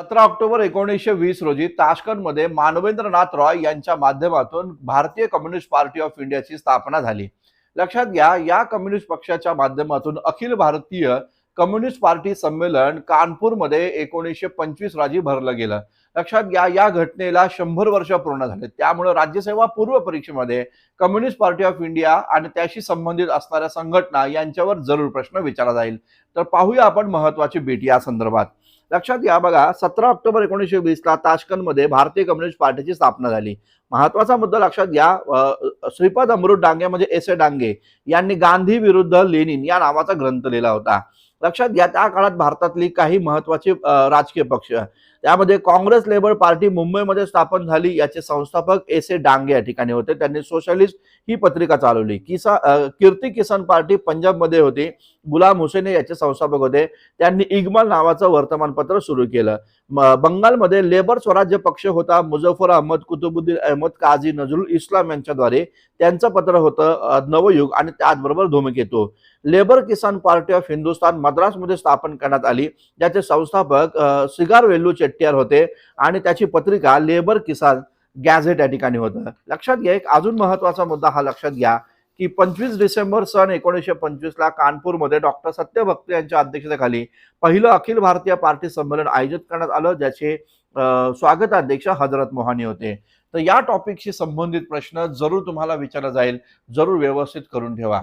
सतरा ऑक्टोबर एकोणीसशे वीस रोजी ताशकंदमध्ये मानवेंद्रनाथ रॉय यांच्या माध्यमातून भारतीय कम्युनिस्ट पार्टी ऑफ इंडियाची स्थापना झाली. लक्षात घ्या या कम्युनिस्ट पक्षाच्या माध्यमातून अखिल भारतीय कम्युनिस्ट पार्टी संमेलन कानपूरमध्ये एकोणीसशे पंचवीस रोजी भरलं गेलं. लक्षात घ्या या घटनेला शंभर वर्ष पूर्ण झाले. त्यामुळे राज्यसेवा पूर्व परीक्षेमध्ये कम्युनिस्ट पार्टी ऑफ इंडिया आणि त्याशी संबंधित असणाऱ्या संघटना यांच्यावर जरूर प्रश्न विचारला जाईल. तर पाहूया आपण महत्वाची भेट या संदर्भात. लक्षात घ्या बघा सतरा ऑक्टोबर एकोणीसशे वीसला ताशकंदमध्ये भारतीय कम्युनिस्ट पार्टीची स्थापना झाली. महत्त्वाचा मुद्दा लक्षात घ्या श्रीपाद अमृत डांगे म्हणजे एस ए डांगे यांनी गांधी विरुद्ध लेनिन या नावाचा ग्रंथ लिहिला होता. लक्षात घ्या त्या काळात भारतातली काही महत्वाची राजकीय पक्ष त्यामध्ये काँग्रेस लेबर पार्टी मुंबईमध्ये स्थापन झाली याचे संस्थापक एस ए डांगे या ठिकाणी होते. त्यांनी सोशलिस्ट ही पत्रिका चालवली. किसा कीर्ती किसान पार्टी पंजाबमध्ये होती. गुलाम हुसेन याचे संस्थापक होते. त्यांनी इग्मल नावाचं वर्तमानपत्र सुरू केलं. बंगालमध्ये लेबर स्वराज्य पक्ष होता. मुझफ्फर अहमद कुतुबुद्दीन अहमद काझी नजरुल इस्लाम यांच्याद्वारे त्यांचं पत्र होतं नवयुग आणि त्याचबरोबर Dhumketu. Labour Kisan party of Hindustan मद्रासमध्ये स्थापन करण्यात आली. ज्याचे संस्थापक सिगार वेल्लू चेट्टियार होते आणि त्याची पत्रिका लेबर किसान गॅझेट या ठिकाणी होतं. लक्षात घ्या एक अजून महत्त्वाचा मुद्दा हा लक्षात घ्या की पंचवीस डिसेंबर सन एकोणीसशे पंचवीसला कानपूरमध्ये डॉक्टर सत्यभक्त यांच्या अध्यक्षतेखाली पहिलं अखिल भारतीय पार्टी संमेलन आयोजित करण्यात आलं ज्याचे स्वागताध्यक्ष हजरत मोहानी होते. तर या टॉपिकशी संबंधित प्रश्न जरूर तुम्हाला विचारला जाईल जरूर व्यवस्थित करून ठेवा.